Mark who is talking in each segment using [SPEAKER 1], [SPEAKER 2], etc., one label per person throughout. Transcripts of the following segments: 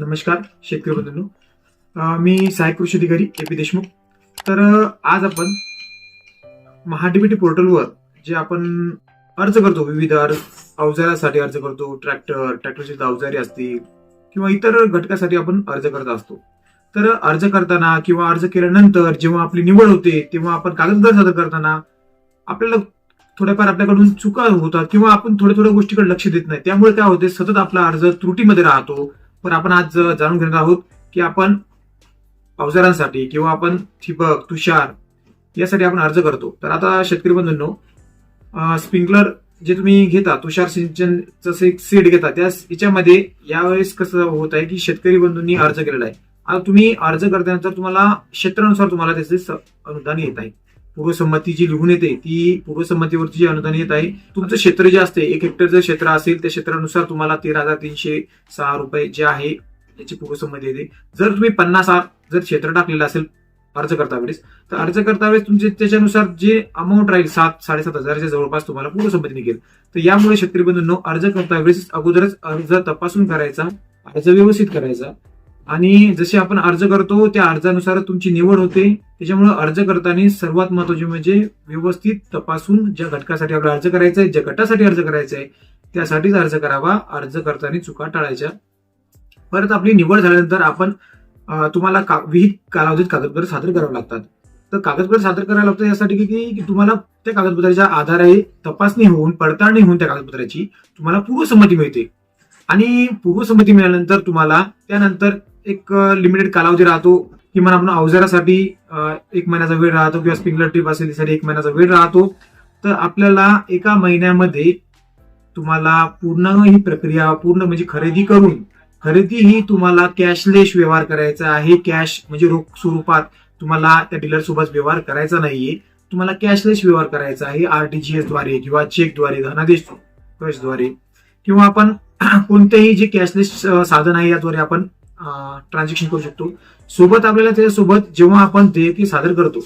[SPEAKER 1] नमस्कार शेतकरी बंधूंनो. मी सहाय्यक कृषी अधिकारी ए पी देशमुख. तर आज आपण महाडीबीटी पोर्टलवर जे आपण अर्ज करतो विविध अर्ज अवजारासाठी अर्ज करतो ट्रॅक्टर ट्रॅक्टरची अवजारे असतील किंवा इतर घटकासाठी आपण अर्ज करत असतो. तर अर्ज करताना किंवा अर्ज केल्यानंतर जेव्हा आपली निवड होते तेव्हा आपण कागदपत्र सादर करताना आपल्याला थोड्याफार आपल्याकडून चुका होतात किंवा आपण थोड्या थोड्या गोष्टीकडे लक्ष देत नाही. त्यामुळे काय होते सतत आपला अर्ज त्रुटीमध्ये राहतो. पण आपण आज जाणून घेणार आहोत की आपण अवजारांसाठी किंवा आपण ठिबक तुषार यासाठी आपण अर्ज करतो. तर आता शेतकरी बंधूंनो स्प्रिंकलर जे तुम्ही घेता तुषार सिंचनचं एक सीड घेता त्या याच्यामध्ये यावेळेस कसं होत आहे की शेतकरी बंधूंनी अर्ज केलेला आहे. आता तुम्ही अर्ज करतानंतर तुम्हाला क्षेत्रानुसार तुम्हाला त्याचे स- अनुदान येत आहे. पूर्वसंमती जी लिहून येते. ती पूर्वसंमतीवरती जी अनुदान येत आहे तुमचं क्षेत्र जे असते एक हेक्टर जर क्षेत्र असेल त्या क्षेत्रानुसार तुम्हाला तेरा हजार तीनशे सहा रुपये जे आहे याची पूर्वसंमती येते. जर तुम्ही पन्नास आर जर क्षेत्र टाकलेलं असेल अर्ज करता वेळेस तर अर्ज करता वेळेस तुमचे त्याच्यानुसार जे अमाऊंट राहील सात साडेसात हजाराच्या जवळपास तुम्हाला पूर्वसंमती निघेल. तर यामुळे शेतकरी बंधूंनो अर्ज करता वेळेस अगोदरच अर्ज तपासून करायचा अर्ज व्यवस्थित करायचा. आणि जसे आपण अर्ज करतो त्या अर्जानुसार तुमची निवड होते. त्याच्यामुळे अर्ज करताना सर्वात महत्त्वाचे म्हणजे व्यवस्थित तपासून ज्या घटकासाठी आपल्याला अर्ज करायचा आहे ज्या गटासाठी अर्ज करायचा आहे त्यासाठीच अर्ज करावा. अर्ज करताना चुका टाळायच्या. परत आपली निवड झाल्यानंतर आपण तुम्हाला का विहित कालावधीत कागदपत्र सादर करावे लागतात. तर कागदपत्र सादर करायला लागतं यासाठी की की तुम्हाला त्या कागदपत्राच्या आधारे तपासणी होऊन पडताळणी होऊन त्या कागदपत्राची तुम्हाला पूर्वसंमती मिळते. आणि पूर्वसंमती मिळाल्यानंतर तुम्हाला त्यानंतर एक लिमिटेड कालावधी राहतो. किमान आपण अवजारासाठी एक महिन्याचा वेळ राहतो किंवा स्प्रिंकलर ट्रिप असेल त्यासाठी एक महिन्याचा वेळ राहतो तर आपल्याला एका महिन्यामध्ये तुम्हाला पूर्ण ही प्रक्रिया पूर्ण म्हणजे खरेदी करून खरेदी ही तुम्हाला कॅशलेस व्यवहार करायचा आहे. कॅश म्हणजे रोख स्वरूपात तुम्हाला त्या डीलर सोबत व्यवहार करायचा नाहीये. तुम्हाला कॅशलेस व्यवहार करायचा आहे आरटीजीएसद्वारे किंवा चेकद्वारे धनादेशद्वारे. किंवा आपण कोणतेही जे कॅशलेस साधन आहे याद्वारे आपण ट्रान्झॅक्शन करू शकतो. सोबत आपल्याला त्याच्यासोबत जेव्हा आपण देयके सादर करतो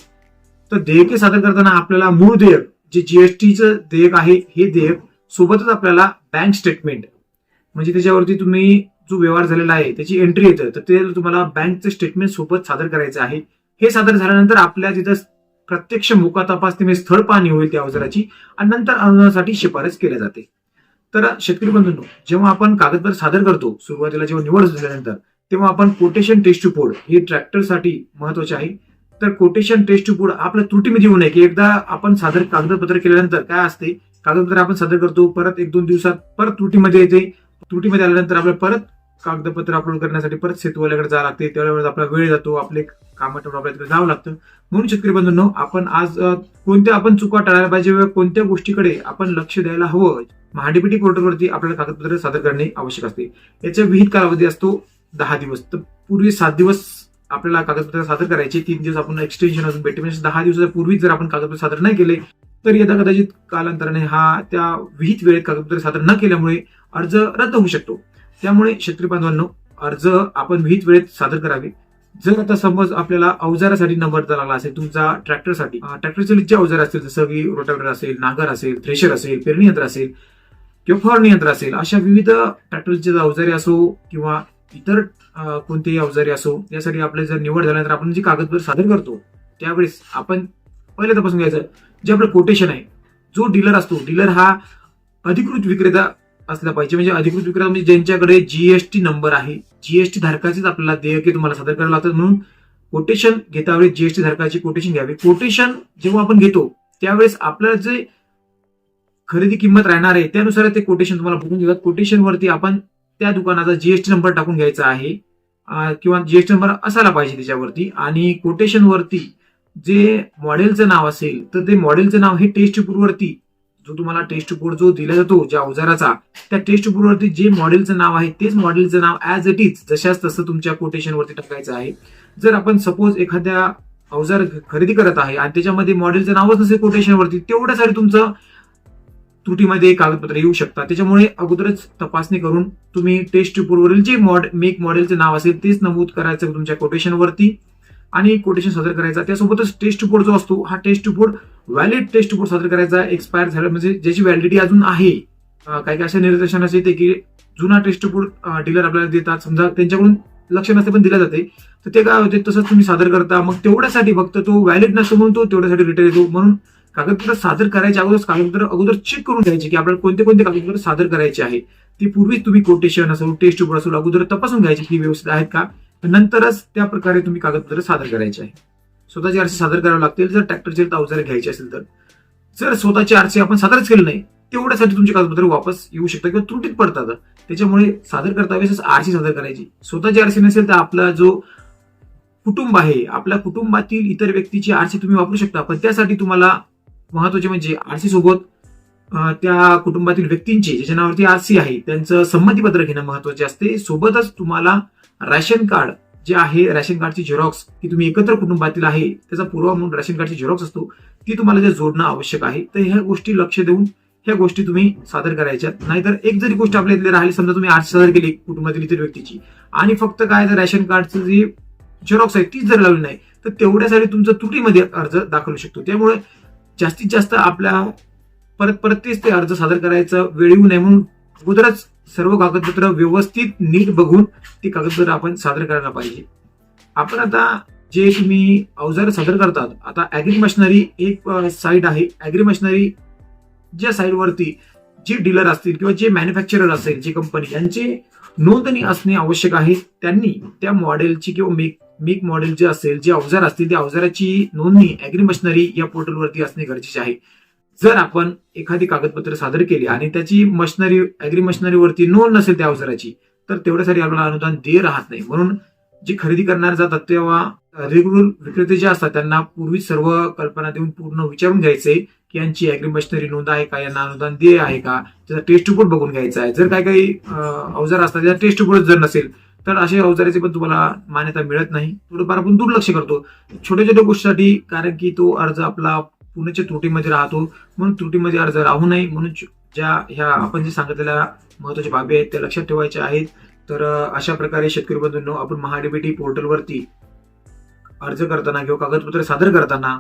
[SPEAKER 1] तर देयके सादर करताना आपल्याला मूळ देयक जे जीएसटीचं देयक आहे हे देयक सोबतच आपल्याला बँक स्टेटमेंट म्हणजे त्याच्यावरती तुम्ही जो व्यवहार झालेला आहे त्याची एंट्री येतं तर ते तुम्हाला बँकचं स्टेटमेंट सोबत सादर करायचं आहे. हे सादर झाल्यानंतर आपल्या तिथं प्रत्यक्ष मोका तपासणी म्हणजे स्थळ पाहणी होईल त्या अवजाराची आणि नंतर अनुदानासाठी शिफारस केल्या जाते. तर शेतकरी बंधूंनो जेव्हा आपण कागदपत्र सादर करतो सुरुवातीला जेव्हा निवड झाल्यानंतर तेव्हा आपण कोटेशन टेस्ट टू पोड हे ट्रॅक्टरसाठी महत्त्वाचे आहे. तर कोटेशन टेस्ट टू पोड आपल्या त्रुटीमध्ये येऊ नये की एकदा आपण सादर कागदपत्र केल्यानंतर काय असते? कागदपत्र आपण सादर करतो परत एक दोन दिवसात परत त्रुटीमध्ये येते. त्रुटीमध्ये आल्यानंतर आपल्याला परत कागदपत्र अपलोड करण्यासाठी परत सेतूवाल्याकडे जावं लागते. त्यावेळेस आपला वेळ जातो आपले कामं ठेवून आपल्याला तिकडे जावं लागतं. म्हणून शेतकरी बंधूंनो आपण आज कोणत्या आपण चुका टाळायला पाहिजे व कोणत्या गोष्टीकडे आपण लक्ष द्यायला हवं महाडीपीटी पोर्टलवरती आपल्याला कागदपत्र सादर करणे आवश्यक असते. याचा विहित कालावधी असतो दहा दिवस. तर पूर्वी सात दिवस आपल्याला कागदपत्र सादर करायचे तीन दिवस आपण एक्सटेन्शन अजून भेटते म्हणजे दहा दिवसाच्या पूर्वी जर आपण कागदपत्र सादर नाही केले तर यदा कदाचित कालांतराने हा त्या विहित वेळेत कागदपत्र सादर न केल्यामुळे अर्ज रद्द होऊ शकतो. त्यामुळे शेतकरी बांधवांनो अर्ज आपण विहित वेळेत सादर करावे. जर आता समज आपल्याला अवजारासाठी नंबर लागला असेल तुमचा ट्रॅक्टरसाठी. ट्रॅक्टरचे जे अवजार असतील जसं की रोटावेटर असेल नागर असेल थ्रेशर असेल पेरणी यंत्र असेल किंवा फवारणी यंत्र असेल अशा विविध ट्रॅक्टरचे अवजारे असो किंवा इतर कोणतेही अवजारे असो यासाठी आपले जर निवड झाल्यानंतर आपण जी कागदपत्र सादर करतो त्यावेळेस आपण पहिले तपासून घ्यायचं जे आपलं कोटेशन आहे जो डीलर असतो डीलर हा अधिकृत विक्रेता असला पाहिजे. म्हणजे अधिकृत विक्रेता म्हणजे ज्यांच्याकडे जीएसटी नंबर आहे जीएसटी धारकाचेच आपल्याला देयके तुम्हाला सादर करायला लागतात. म्हणून कोटेशन घेता वेळेस जीएसटी धारकाची कोटेशन घ्यावी. कोटेशन जेव्हा आपण घेतो त्यावेळेस आपल्याला जे खरेदी किंमत राहणार आहे त्यानुसार ते कोटेशन तुम्हाला बघून देतात. कोटेशन वरती आपण त्या दुकानाचा जीएसटी नंबर टाकून घ्यायचा आहे. किंवा जीएसटी नंबर असायला पाहिजे त्याच्यावरती. आणि कोटेशनवरती जे मॉडेलचं नाव असेल तर ते मॉडेलचं नाव हे टेस्ट वरती. जो तुम्हाला टेस्ट बोर्ड जो दिला जातो ज्या अवजाराचा त्या टेस्ट प्रूफवरती जे मॉडेलचं नाव आहे तेच मॉडेलचं नाव ऍज इट इज जशाच तसं तुमच्या कोटेशनवरती टाकायचं आहे. जर आपण सपोज एखाद्या अवजार खरेदी करत आहे आणि त्याच्यामध्ये मॉडेलचं नावच नसेल कोटेशनवरती तेवढ्यासाठी तुमचं त्रुटीमध्ये कागदपत्र येऊ शकतात. त्याच्यामुळे अगोदरच तपासणी करून तुम्ही टेस्ट रिपोर्टवरील जे मॉड मेक मॉडेलचे नाव असेल तेच नमूद करायचं तुमच्या कोटेशनवरती आणि कोटेशन सादर करायचा. त्यासोबतच टेस्ट रिपोर्ट जो असतो हा test report valid test report सादर करायचा एक्सपायर झाला म्हणजे ज्याची व्हॅलिडिटी अजून आहे. काही काही अशा निर्देशनाचे येते की जुना टेस्ट रिपोर्ट डीलर आपल्याला देतात. समजा त्यांच्याकडून लक्ष नसते पण दिल्या जाते. तर ते काय होते? तसंच तुम्ही सादर करता. मग तेवढ्यासाठी फक्त तो व्हॅलिड नसतो म्हणून तो तेवढ्यासाठी रिटर्न येतो. म्हणून कागदपत्र सादर करायच्या अगोदर कागदपत्र अगोदर चेक करून घ्यायचे की आपल्याला कोणते कोणते कागदपत्र सादर करायचे आहे. ती पूर्वीच तुम्ही कोटेशन असेल टेस्ट रिपोर्ट असेल अगोदर तपासून घ्यायचे की व्यवस्थित आहेत का? नंतरच त्या प्रकारे तुम्ही कागदपत्र सादर करायचे आहे. स्वतःचे आरसी सादर करावे लागतील जर ट्रॅक्टरचे अवजारे घ्यायचे असेल तर. जर स्वतःचे आरसी आपण सादरच केले नाही तेवढ्यासाठी तुमचे कागदपत्र वापस येऊ शकतात किंवा त्रुटीत पडतात. त्याच्यामुळे सादर करता वेळेस आरसी सादर करायची. स्वतःची आरसी नसेल तर आपला जो कुटुंब आहे आपल्या कुटुंबातील इतर व्यक्तीची आरसी तुम्ही वापरू शकता पण त्यासाठी तुम्हाला महत्त्वाचे म्हणजे आरसी सोबत त्या कुटुंबातील व्यक्तींचे ज्याच्या नावावरती आरसी आहे त्यांचं संमतीपत्र घेणं महत्त्वाचे असते. सोबतच तुम्हाला राशन कार्ड जे आहे रॅशन कार्डची झेरॉक्स की तुम्ही एकत्र कुटुंबातील आहे त्याचा पुरावा म्हणून राशन कार्डची झेरॉक्स असतो ती तुम्हाला जे जोडणं आवश्यक आहे तर ह्या गोष्टी लक्ष देऊन ह्या गोष्टी तुम्ही सादर करायच्या नाहीतर एक जरी गोष्ट आपल्या इथली राहिली समजा तुम्ही आरसी सादर केली कुटुंबातील इतर व्यक्तीची आणि फक्त काय तर राशन कार्डचं जे झेरॉक्स आहे तीच जर लावली नाही तर तेवढ्यासाठी तुमचं त्रुटीमध्ये अर्ज दाखवू शकतो. त्यामुळे जास्तीत जास्त आपल्या परत परत तेच ते अर्ज सादर करायचा वेळ येऊ नये म्हणून अगोदरच सर्व कागदपत्र व्यवस्थित नीट बघून ती कागदपत्र आपण सादर करायला पाहिजे. आपण आता जे तुम्ही अवजार सादर करतात आता ऍग्री मशनरी एक साईट आहे. ऍग्री मशनरी ज्या साईटवरती जे डीलर असतील किंवा जे मॅन्युफॅक्चरर असेल जे कंपनी यांचे नोंदणी असणे आवश्यक आहे त्यांनी त्या मॉडेलची किंवा मेक मिग मॉडेल जे असेल जे अवजार असतील त्या अवजाराची नोंदणी ऍग्री मशनरी या पोर्टलवरती असणे गरजेचे आहे. जर आपण एखादी कागदपत्र सादर केली आणि त्याची मशिनरी ऍग्री मशनरीवरती नोंद नसेल त्या अवजाराची तर तेवढ्यासाठी आपल्याला अनुदान देय राहत नाही. म्हणून जे खरेदी करणारे जातात तेव्हा रेग्युलर विक्रेते जे असतात त्यांना पूर्वी सर्व कल्पना देऊन पूर्ण विचारून घ्यायचे की यांची ऍग्री मशनरी नोंद आहे का यांना अनुदान देय आहे का त्याचा टेस्ट रिपोर्ट बघून घ्यायचा आहे. जर काही काही अवजार असतात त्याचा टेस्ट रिपोर्ट जर नसेल तर अशा अवजाराची पण तुम्हाला मान्यता मिळत नाही. थोडंफार आपण दुर्लक्ष करतो. छोट्या छोट्या गोष्टीसाठी कारण की तो अर्ज आपला पुण्याच्या त्रुटीमध्ये राहतो. म्हणून त्रुटीमध्ये अर्ज राहू नये. म्हणून ज्या ह्या आपण जे सांगितलेल्या महत्त्वाच्या बाबी आहेत त्या लक्षात ठेवायच्या आहेत. तर अशा प्रकारे शेतकरी बंधूंनो आपण महाडीबीटी पोर्टलवरती अर्ज करताना किंवा कागदपत्र सादर करताना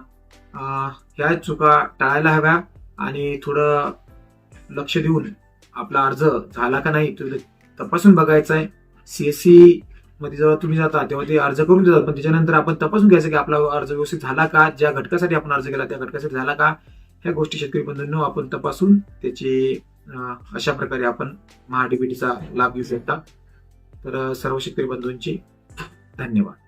[SPEAKER 1] ह्या चुका टाळायला हव्या आणि थोडं लक्ष देऊन आपला अर्ज झाला का नाही तो तपासून बघायचा आहे. सीएससी मध्ये जेव्हा तुम्ही जाता तेव्हा ते अर्ज करून देतात. पण त्याच्यानंतर आपण तपासून घ्यायचं की आपला अर्ज व्यवस्थित झाला का? ज्या घटकासाठी आपण अर्ज केला त्या घटकासाठी झाला का? ह्या गोष्टी शेतकरी बंधूंनो आपण तपासून त्याचे अशा प्रकारे आपण महाडीबीटीचा लाभ घेऊ शकता. तर सर्व शेतकरी बंधूंची धन्यवाद.